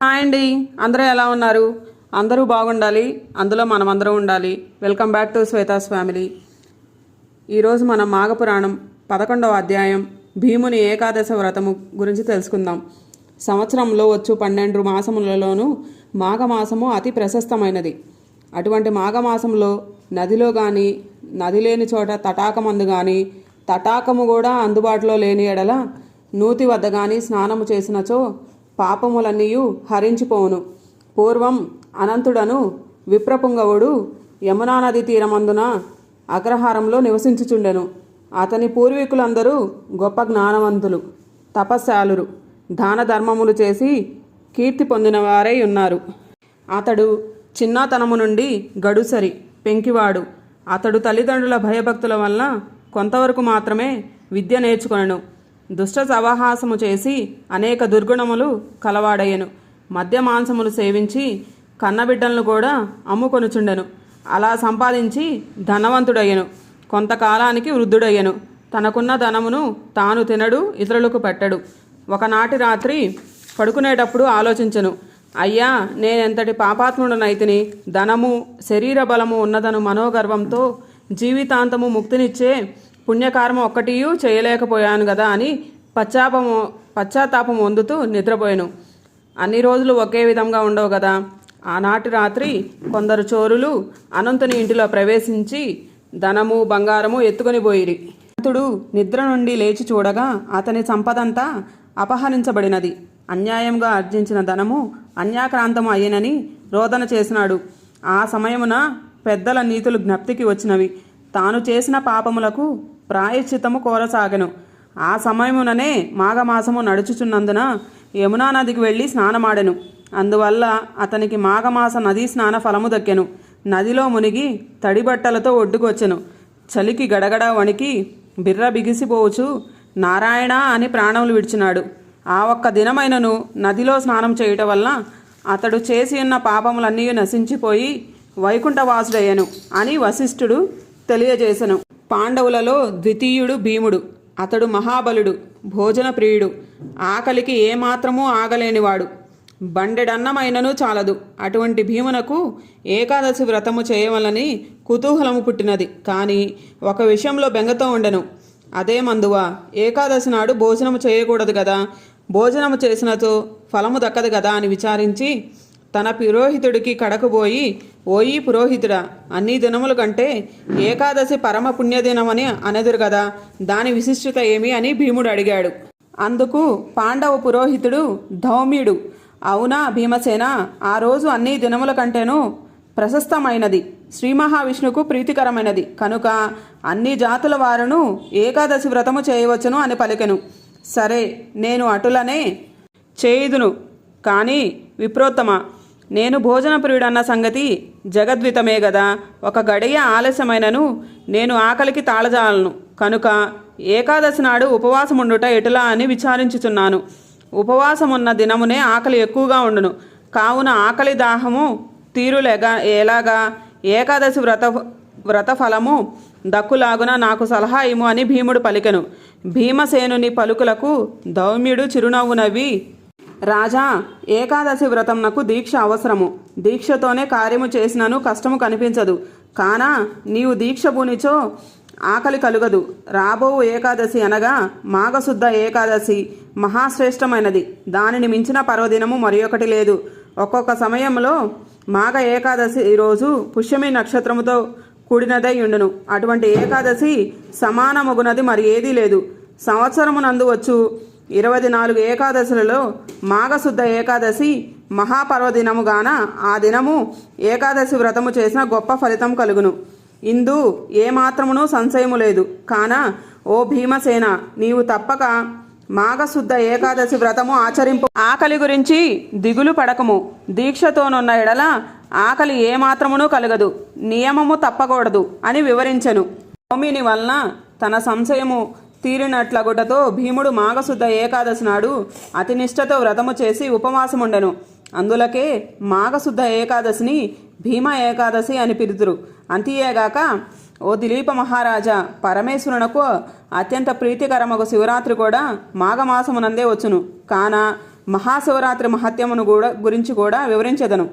Hi అండి. అందరూ ఎలా ఉన్నారు? అందరూ బాగుండాలి. అందులో మనమందరం ఉండాలి. Welcome back to Shweta's family. ఈరోజు మనం మాఘపురాణం పదకొండవ అధ్యాయం భీముని ఏకాదశ వ్రతము గురించి తెలుసుకుందాం. సంవత్సరంలో వచ్చు పన్నెండు మాసములలోనూ మాఘమాసము అతి ప్రశస్తమైనది. అటువంటి మాఘమాసంలో నదిలో కానీ నది లేని చోట తటాకమందు కానీ తటాకము కూడా అందుబాటులో లేని ఎడల నూతి వద్ద కానీ స్నానము చేసినచో పాపములన్నీయు హరించిపోవును. పూర్వం అనంతుడను విప్రపుంగవుడు యమునా నది తీరమందున అగ్రహారంలో నివసించుచుండెను. అతని పూర్వీకులందరూ గొప్ప జ్ఞానవంతులు తపస్శాలురు దాన ధర్మములు చేసి కీర్తి పొందినవారై ఉన్నారు. అతడు చిన్నతనము నుండి గడుసరి పెంకివాడు. అతడు తల్లిదండ్రుల భయభక్తుల వలన కొంతవరకు మాత్రమే విద్య నేర్చుకొనెను. దుష్ట సవహాసము చేసి అనేక దుర్గుణములు కలవాడయ్యను. మద్య మాంసములు సేవించి కన్నబిడ్డలను కూడా అమ్ముకొనుచుండెను. అలా సంపాదించి ధనవంతుడయ్యను. కొంతకాలానికి వృద్ధుడయ్యను. తనకున్న ధనమును తాను తినడు ఇతరులకు పెట్టడు. ఒకనాటి రాత్రి పడుకునేటప్పుడు ఆలోచించను. అయ్యా నేనెంతటి పాపాత్ముడనైతిని? ధనము శరీర బలము ఉన్నదను మనోగర్వంతో జీవితాంతము ముక్తినిచ్చే పుణ్యకారం ఒక్కటియూ చేయలేకపోయాను కదా అని పశ్చాపము పశ్చాత్తాపం పొందుతూ నిద్రపోయాను. అన్ని రోజులు ఒకే విధంగా ఉండవు కదా ఆనాటి రాత్రి కొందరు చోరులు అనంతుని ఇంటిలో ప్రవేశించి ధనము బంగారము ఎత్తుకొని పోయిరి. అనంతుడు నిద్ర నుండి లేచి చూడగా అతని సంపదంతా అపహరించబడినది. అన్యాయంగా ఆర్జించిన ధనము అన్యాక్రాంతము అయ్యనని రోదన చేసినాడు. ఆ సమయమున పెద్దల నీతులు జ్ఞప్తికి వచ్చినవి. తాను చేసిన పాపములకు ప్రాయశ్చితము కోరసాగెను. ఆ సమయముననే మాఘమాసము నడుచుచున్నందున యమునా నదికి వెళ్ళి స్నానమాడెను. అందువల్ల అతనికి మాఘమాస నదీ స్నాన ఫలము దక్కెను. నదిలో మునిగి తడి బట్టలతో ఒడ్డుకొచ్చెను. చలికి గడగడ వణికి బిర్ర బిగిసిపోవచ్చు. నారాయణ అని ప్రాణములు విడిచినాడు. ఆ ఒక్క దినమైనను నదిలో స్నానం చేయటం వల్ల అతడు చేసి ఉన్న పాపములన్నీ నశించిపోయి వైకుంఠవాసుడయ్యను అని వశిష్ఠుడు తెలియజేశను పాండవులలో ద్వితీయుడు భీముడు. అతడు మహాబలుడు భోజన ప్రియుడు. ఆకలికి ఏమాత్రమూ ఆగలేనివాడు. బండెడన్నమైనను చాలదు. అటువంటి భీమునకు ఏకాదశి వ్రతము చేయవలని కుతూహలము పుట్టినది. కానీ ఒక విషయంలో బెంగతో ఉండెను. అదే మందువా ఏకాదశి నాడు భోజనము చేయకూడదు కదా భోజనము చేసినతో ఫలము దక్కదు కదా అని విచారించి తన పురోహితుడికి కడకబోయి ఓయి పురోహితుడా అన్ని దినముల కంటే ఏకాదశి పరమ పుణ్యదినమని అనెదురు కదా దాని విశిష్టత ఏమి? అని భీముడు అడిగాడు. అందుకు పాండవ పురోహితుడు ధౌమ్యుడు అవునా భీమసేన ఆ రోజు అన్ని దినముల కంటేనూ ప్రశస్తమైనది శ్రీ మహావిష్ణుకు ప్రీతికరమైనది. కనుక అన్ని జాతుల వారును ఏకాదశి వ్రతము చేయవచ్చును అని పలికెను. సరే నేను అటులనే చేయుదును కానీ విప్రోత్తమ నేను భోజన ప్రియుడన్న సంగతి జగద్వితమే గదా. ఒక గడియ ఆలస్యమైనను నేను ఆకలికి తాళజాలను. కనుక ఏకాదశి నాడు ఉపవాసముండుట ఎటులా అని విచారించుచున్నాను. ఉపవాసమున్న దినమునే ఆకలి ఎక్కువగా ఉండును. కావున ఆకలి దాహము తీరులేగా ఎలాగా ఏకాదశి వ్రత వ్రత ఫలము దక్కులాగున నాకు సలహా ఇము అని భీముడు పలికెను. భీమసేనుని పలుకులకు దౌమ్యుడు చిరునవ్వు నవ్వి రాజా ఏకాదశి వ్రతంనకు దీక్ష అవసరము. దీక్షతోనే కార్యము చేసినను కష్టము కనిపించదు. కానా నీవు దీక్ష బూనిచో ఆకలి కలుగదు. రాబోవు ఏకాదశి అనగా మాఘశుద్ధ ఏకాదశి మహాశ్రేష్టమైనది. దానిని మించిన పర్వదినము మరి ఒకటి లేదు. ఒక్కొక్క సమయంలో మాఘ ఏకాదశి రోజు పుష్యమి నక్షత్రముతో కూడినదై ఉండును. అటువంటి ఏకాదశి సమానమగునది మరి ఏదీ లేదు. సంవత్సరమునందు వచ్చు ఇరవై నాలుగు ఏకాదశులలో మాఘశుద్ధ ఏకాదశి మహాపర్వదినముగాన ఆ దినము ఏకాదశి వ్రతము చేసిన గొప్ప ఫలితం కలుగును. ఇందు ఏమాత్రమును సంశయము లేదు. కాన ఓ భీమసేన నీవు తప్పక మాఘశుద్ధ ఏకాదశి వ్రతము ఆచరింపు. ఆకలి గురించి దిగులు పడకము. దీక్షతోనున్న ఎడల ఆకలి ఏమాత్రమును కలగదు. నియమము తప్పకూడదు అని వివరించెను. భూమిని వలన తన సంశయము తీరినట్లగుటతో భీముడు మాఘశుద్ధ ఏకాదశి నాడు అతి నిష్ఠతో వ్రతము చేసి ఉపవాసముండెను. అందులకే మాఘశుద్ధ ఏకాదశిని భీమ ఏకాదశి అని పిలుతురు అంతియేగాక ఓ దిలీప మహారాజా పరమేశ్వరునకు అత్యంత ప్రీతికరమగు శివరాత్రి కూడా మాఘమాసమునందే వచ్చును. కాన మహాశివరాత్రి మహత్యమును కూడా గురించి కూడా వివరించెదను.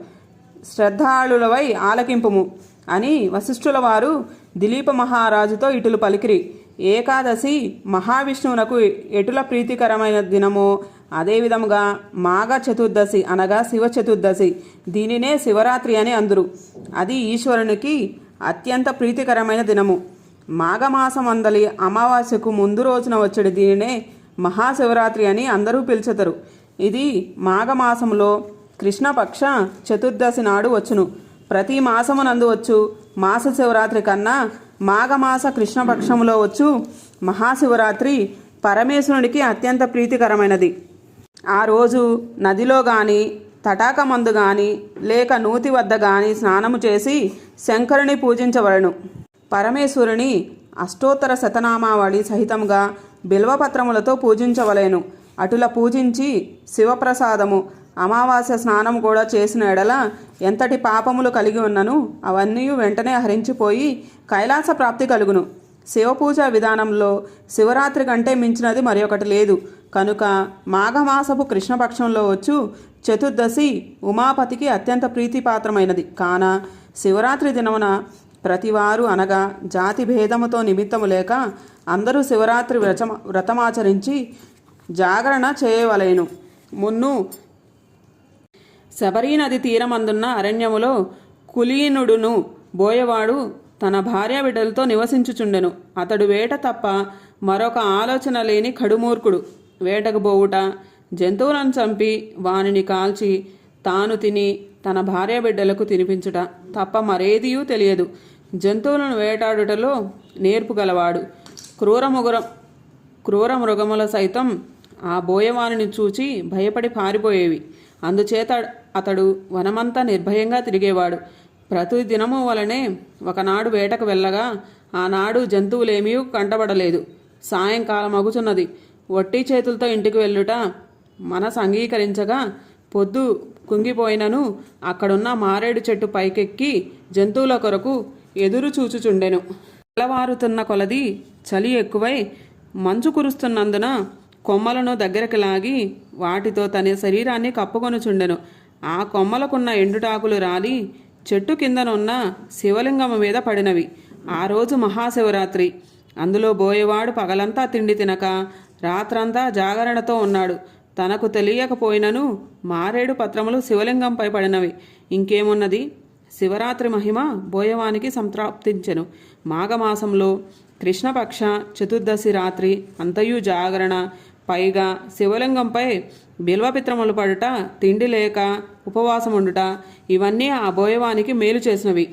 శ్రద్ధాళులవై ఆలకింపుము అని వశిష్ఠుల వారు దిలీప మహారాజుతో ఇటులు పలికిరి. ఏకాదశి మహావిష్ణువునకు ఎటుల ప్రీతికరమైన దినమో అదేవిధముగా మాఘ చతుర్దశి అనగా శివ చతుర్దశి. దీనినే శివరాత్రి అని అందురు. అది ఈశ్వరునికి అత్యంత ప్రీతికరమైన దినము. మాఘమాసమందలి అమావాస్యకు ముందు రోజున వచ్చేది దీనినే మహాశివరాత్రి అని అందరూ పిలుచుతారు. ఇది మాఘమాసంలో కృష్ణపక్ష చతుర్దశి నాడు వచ్చును. ప్రతి మాసమునందు వచ్చు మాస శివరాత్రి కన్నా మాఘమాస కృష్ణపక్షములో వచ్చు మహాశివరాత్రి పరమేశ్వరునికి అత్యంత ప్రీతికరమైనది. ఆ రోజు నదిలో గాని తటాకమందు గాని లేక నూతి వద్ద గాని స్నానము చేసి శంకరుని పూజించవలను. పరమేశ్వరుని అష్టోత్తర శతనామావళి సహితంగా బిల్వపత్రములతో పూజించవలేను. అటుల పూజించి శివప్రసాదము అమావాస్య స్నానం కూడా చేసిన ఎడల ఎంతటి పాపములు కలిగి ఉన్నను అవన్నీ వెంటనే హరించిపోయి కైలాస ప్రాప్తి కలుగును. శివపూజ విధానంలో శివరాత్రి కంటే మించినది మరొకటి లేదు. కనుక మాఘమాసపు కృష్ణపక్షంలో వచ్చు చతుర్దశి ఉమాపతికి అత్యంత ప్రీతిపాత్రమైనది. కాన శివరాత్రి దినమున ప్రతివారు అనగా జాతి భేదముతో నిమిత్తము లేక అందరూ శివరాత్రి వ్రతమాచరించి జాగరణ చేయవలేను. మున్ను శబరీ నది తీరమందున్న అరణ్యములో కులీనుడును బోయవాడు తన భార్య బిడ్డలతో నివసించుచుండెను. అతడు వేట తప్ప మరొక ఆలోచన లేని కడుమూర్ఖుడు. వేటకు పోవుట జంతువులను చంపి వానిని కాల్చి తాను తిని తన భార్య బిడ్డలకు తినిపించుట తప్ప మరేదియూ తెలియదు. జంతువులను వేటాడుటలో నేర్పుగలవాడు గలవాడు. క్రూరముగురం క్రూర మృగముల సైతం ఆ బోయవానిని చూచి భయపడి పారిపోయేవి. అందుచేత అతడు వనమంతా నిర్భయంగా తిరిగేవాడు. ప్రతి దినము వలనే ఒకనాడు వేటకు వెళ్ళగా ఆనాడు జంతువులేమీ కంటబడలేదు. సాయంకాలం అగుచున్నది. వట్టి చేతులతో ఇంటికి వెళ్ళుట మనసు అంగీకరించగా పొద్దు కుంగిపోయినను అక్కడున్న మారేడు చెట్టు పైకెక్కి జంతువుల కొరకు ఎదురు చూచుచుండెను. తెల్లవారుతున్న కొలది చలి ఎక్కువై మంచు కురుస్తున్నందున కొమ్మలను దగ్గరకు లాగి వాటితో తన శరీరాన్ని కప్పుకొనుచుండెను. ఆ కొమ్మలకున్న ఎండుటాకులు రాలి చెట్టు కిందనున్న శివలింగము మీద పడినవి. ఆ రోజు మహాశివరాత్రి. అందులో బోయేవాడు పగలంతా తిండి తినక రాత్రంతా జాగరణతో ఉన్నాడు. తనకు తెలియకపోయినను మారేడు పత్రములు శివలింగంపై పడినవి. ఇంకేమున్నది? శివరాత్రి మహిమ బోయవానికి సంప్రాప్తించెను మాఘమాసంలో కృష్ణపక్ష చతుర్దశి రాత్రి అంతయు జాగరణ పైగా శివలింగంపై బిల్వపిత్రములు పడుట తిండి లేక ఉపవాసం ఉండుట ఇవన్నీ ఆ బోయవానికి మేలు చేసినవి.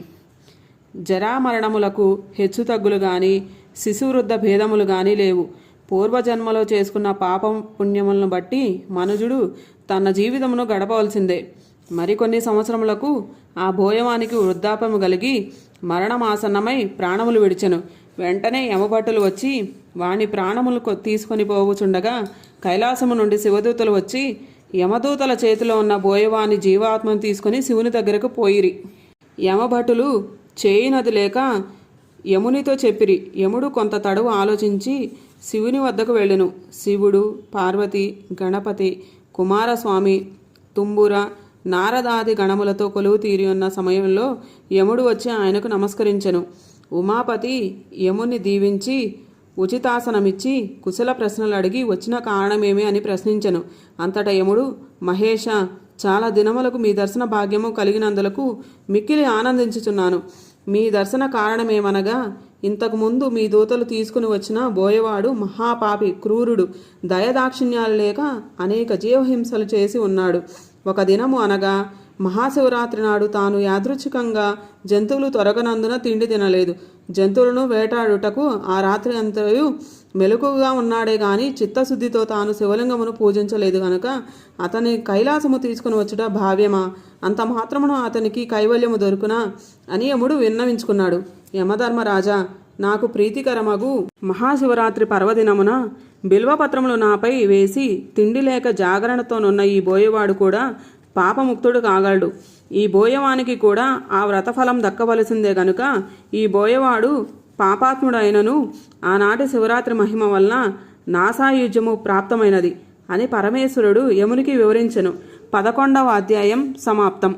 జరామరణములకు హెచ్చుతగ్గులు గాని శిశువృద్ధ భేదములు గాని లేవు. పూర్వజన్మలో చేసుకున్న పాపం పుణ్యములను బట్టి మనుజుడు తన జీవితమును గడపవలసిందే. మరికొన్ని సంవత్సరములకు ఆ భోయవానికి వృద్ధాపము కలిగి మరణమాసన్నమై ప్రాణములు విడిచెను. వెంటనే యమభటులు వచ్చి వాని ప్రాణములు తీసుకొని పోవుచుండగా కైలాసము నుండి శివదూతలు వచ్చి యమదూతల చేతిలో ఉన్న బోయవాని జీవాత్మను తీసుకొని శివుని దగ్గరకు పోయిరి. యమభటులు చేయినది లేక యమునితో చెప్పిరి. యముడు కొంత తడవు ఆలోచించి శివుని వద్దకు వెళ్ళెను. శివుడు పార్వతి గణపతి కుమారస్వామి తుంబుర నారదాది గణములతో కొలువు తీరి ఉన్న సమయంలో యముడు వచ్చి ఆయనకు నమస్కరించెను. ఉమాపతి యముని దీవించి ఉచితాసనమిచ్చి కుశల ప్రశ్నలు అడిగి వచ్చిన కారణమేమి అని ప్రశ్నించెను. అంతట యముడు మహేష చాలా దినములకు మీ దర్శన భాగ్యము కలిగినందులకు మిక్కిలి ఆనందించుచున్నాను. మీ దర్శన కారణమేమనగా ఇంతకుముందు మీ దూతలు తీసుకుని వచ్చిన బోయవాడు మహాపాపి క్రూరుడు దయదాక్షిణ్యాలు లేక అనేక జీవహింసలు చేసి ఉన్నాడు. ఒక దినము అనగా మహాశివరాత్రి నాడు తాను యాదృచ్ఛికంగా జంతువులు తొరగనందున తిండి తినలేదు. జంతువులను వేటాడుటకు ఆ రాత్రి అంతయు మెలకుగా ఉన్నాడే గాని చిత్తశుద్ధితో తాను శివలింగమును పూజించలేదు గనక అతని కైలాసము తీసుకుని వచ్చుట భావ్యమా? అంత మాత్రమును అతనికి కైవల్యము దొరుకునా? అని యముడు విన్నవించుకున్నాడు. యమధర్మరాజా నాకు ప్రీతికరమగు మహాశివరాత్రి పర్వదినమున బిల్వపత్రములు నాపై వేసి తిండి లేక జాగరణతోనున్న ఈ బోయవాడు కూడా పాపముక్తుడు కాగలడు. ఈ బోయవానికి కూడా ఆ వ్రతఫలం దక్కవలసిందే గనుక ఈ బోయవాడు పాపాత్ముడైనను ఆనాటి శివరాత్రి మహిమ వలన నాసాయుజ్యము ప్రాప్తమైనది అని పరమేశ్వరుడు యమునికి వివరించెను. పదకొండవ అధ్యాయం సమాప్తం.